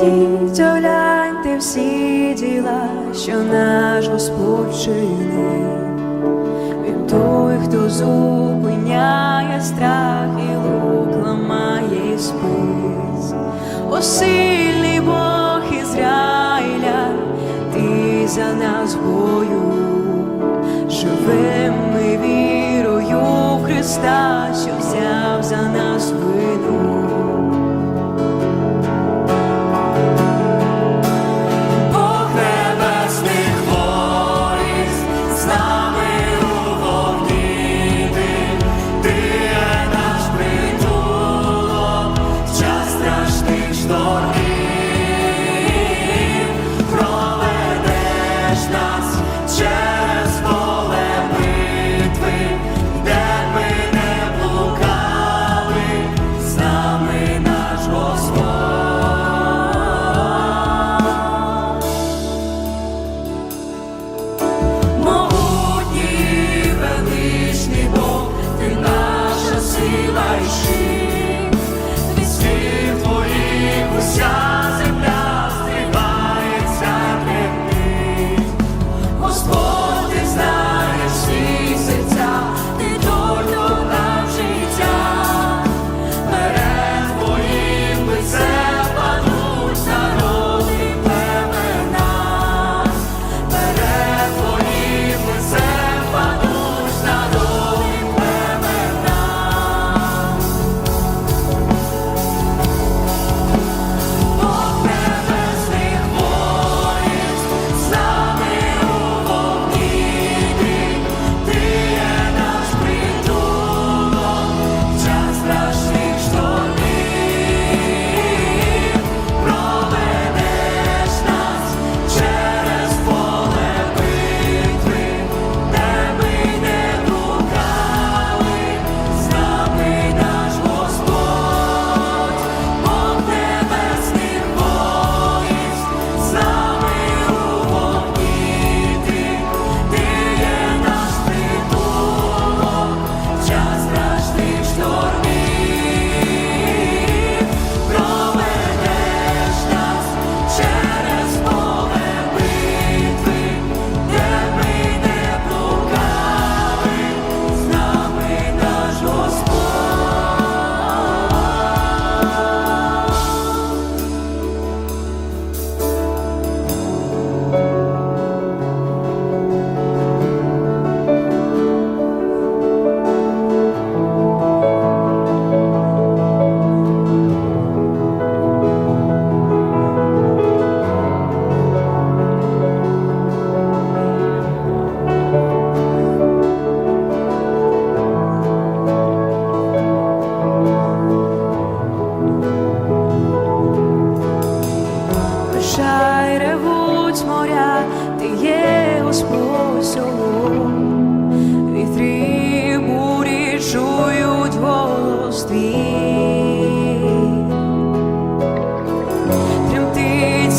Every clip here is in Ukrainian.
Підіть, огляньте всі діла, що наш Господь чинив. Він той, хто зупиняє страх і лук ламає і спис. О, сильний Бог Ізраїля, ти за нас Бог.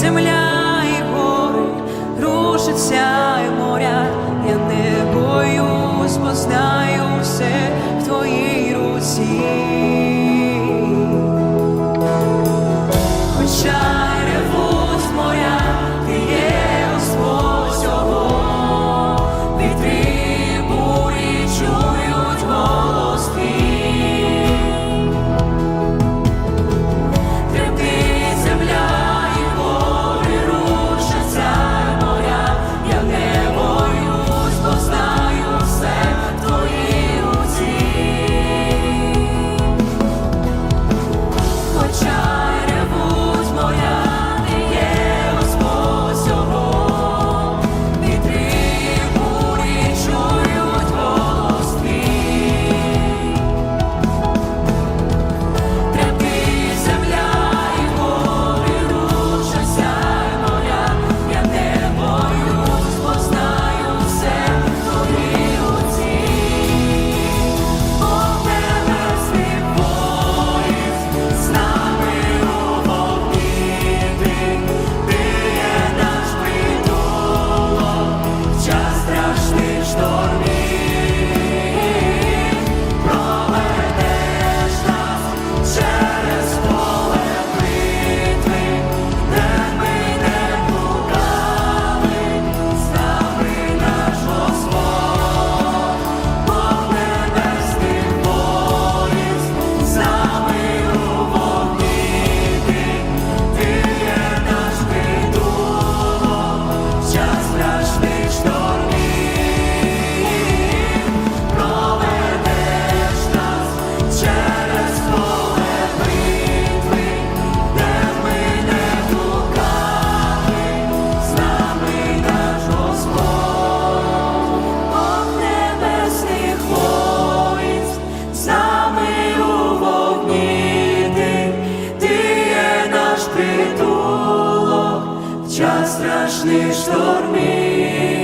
земля. Страшних штормів.